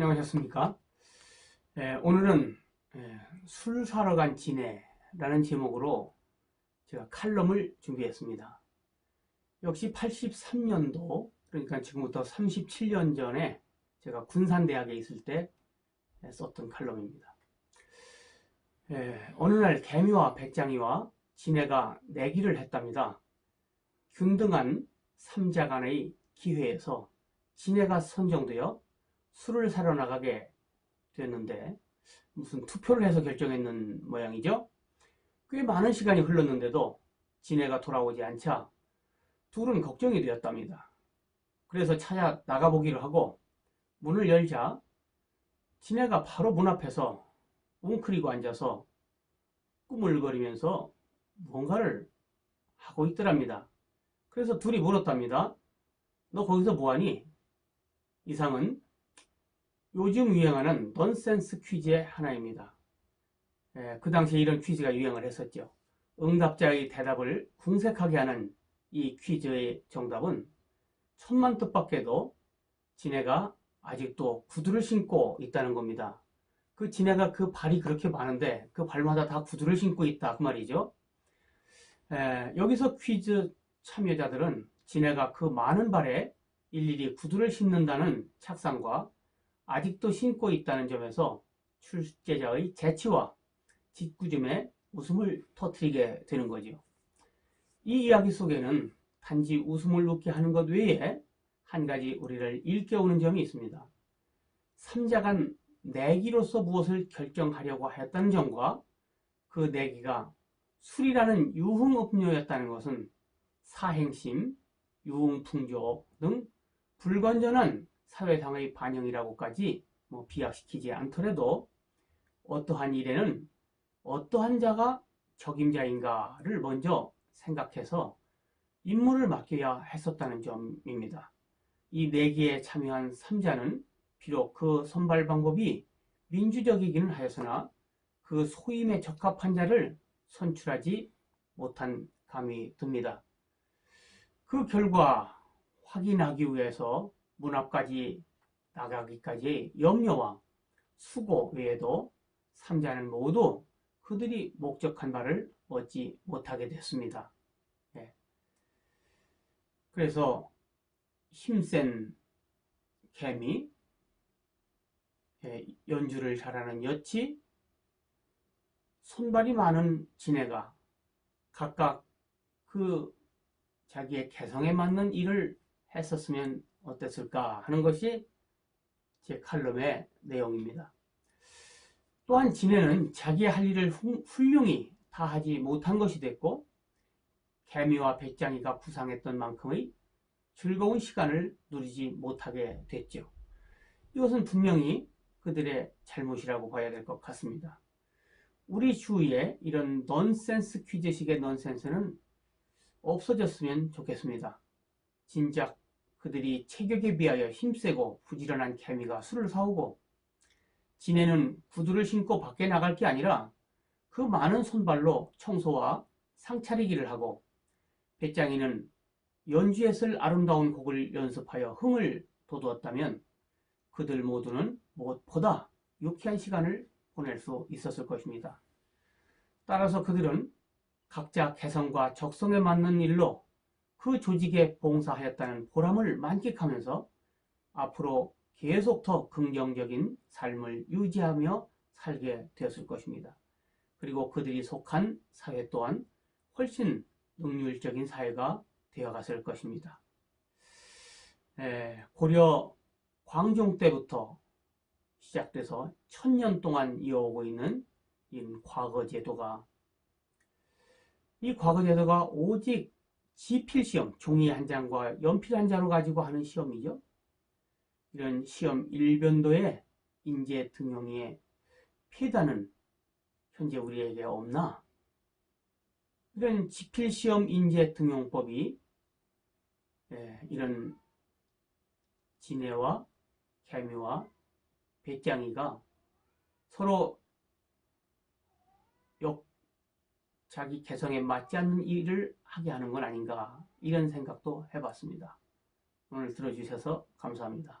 안녕하셨습니까? 예, 오늘은 예, 술 사러 간 지네라는 제목으로 제가 칼럼을 준비했습니다. 역시 83년도 그러니까 지금부터 37년 전에 제가 군산대학에 있을 때 썼던 칼럼입니다. 예, 어느 날 개미와 백장이와 지네가 내기를 했답니다. 균등한 삼자간의 기회에서 지네가 선정되어 술을 사러 나가게 됐는데 무슨 투표를 해서 결정했는 모양이죠. 꽤 많은 시간이 흘렀는데도 지네가 돌아오지 않자 둘은 걱정이 되었답니다. 그래서 찾아 나가보기로 하고 문을 열자 지네가 바로 문 앞에서 웅크리고 앉아서 꾸물거리면서 뭔가를 하고 있더랍니다. 그래서 둘이 물었답니다. 너 거기서 뭐하니? 이상은 요즘 유행하는 넌센스 퀴즈의 하나입니다. 예, 그 당시에 이런 퀴즈가 유행을 했었죠. 응답자의 대답을 궁색하게 하는 이 퀴즈의 정답은 천만 뜻밖에도 지네가 아직도 구두를 신고 있다는 겁니다. 그 지네가 그 발이 그렇게 많은데 그 발마다 다 구두를 신고 있다 그 말이죠. 에, 여기서 퀴즈 참여자들은 지네가 그 많은 발에 일일이 구두를 신는다는 착상과 아직도 신고 있다는 점에서 출제자의 재치와 짓궂음에 웃음을 터뜨리게 되는 거지요. 이 이야기 속에는 단지 웃음을 웃게 하는 것 외에 한 가지 우리를 일깨우는 점이 있습니다. 삼자간 내기로서 무엇을 결정하려고 하였다는 점과 그 내기가 술이라는 유흥음료였다는 것은 사행심, 유흥풍조 등 불건전한 사회상의 반영이라고까지 뭐 비약시키지 않더라도 어떠한 일에는 어떠한 자가 적임자인가를 먼저 생각해서 임무를 맡겨야 했었다는 점입니다. 이 내기에 참여한 3자는 비록 그 선발 방법이 민주적이기는 하였으나 그 소임에 적합한 자를 선출하지 못한 감이 듭니다. 그 결과 확인하기 위해서 문 앞까지 나가기까지 염려와 수고 외에도 삼자는 모두 그들이 목적한 바를 얻지 못하게 됐습니다. 네. 그래서 힘센 개미, 예, 연주를 잘하는 여치, 손발이 많은 지네가 각각 그 자기의 개성에 맞는 일을 했었으면 어땠을까 하는 것이 제 칼럼의 내용입니다. 또한 지네는 자기의 할 일을 훌륭히 다 하지 못한 것이 됐고 개미와 배짱이가 구상했던 만큼의 즐거운 시간을 누리지 못하게 됐죠. 이것은 분명히 그들의 잘못이라고 봐야 될 것 같습니다. 우리 주위에 이런 넌센스 퀴즈식의 넌센스는 없어졌으면 좋겠습니다. 진작 그들이 체격에 비하여 힘세고 부지런한 개미가 술을 사오고 지네는 구두를 신고 밖에 나갈 게 아니라 그 많은 손발로 청소와 상차리기를 하고 배짱이는 연주에 쓸 아름다운 곡을 연습하여 흥을 돋웠다면 그들 모두는 무엇보다 유쾌한 시간을 보낼 수 있었을 것입니다. 따라서 그들은 각자 개성과 적성에 맞는 일로 그 조직에 봉사하였다는 보람을 만끽하면서 앞으로 계속 더 긍정적인 삶을 유지하며 살게 되었을 것입니다. 그리고 그들이 속한 사회 또한 훨씬 능률적인 사회가 되어갔을 것입니다. 고려 광종 때부터 시작돼서 천년 동안 이어오고 있는 이 과거 제도가 이 과거 제도가 오직 지필 시험, 종이 한 장과 연필 한 장으로 가지고 하는 시험이죠. 이런 시험 일변도의 인재 등용의 폐단은 현재 우리에게 없나? 이런 지필 시험 인재 등용법이 예, 이런 진해와 개미와 배짱이가 서로 역 자기 개성에 맞지 않는 일을 하게 하는 건 아닌가 이런 생각도 해봤습니다. 오늘 들어주셔서 감사합니다.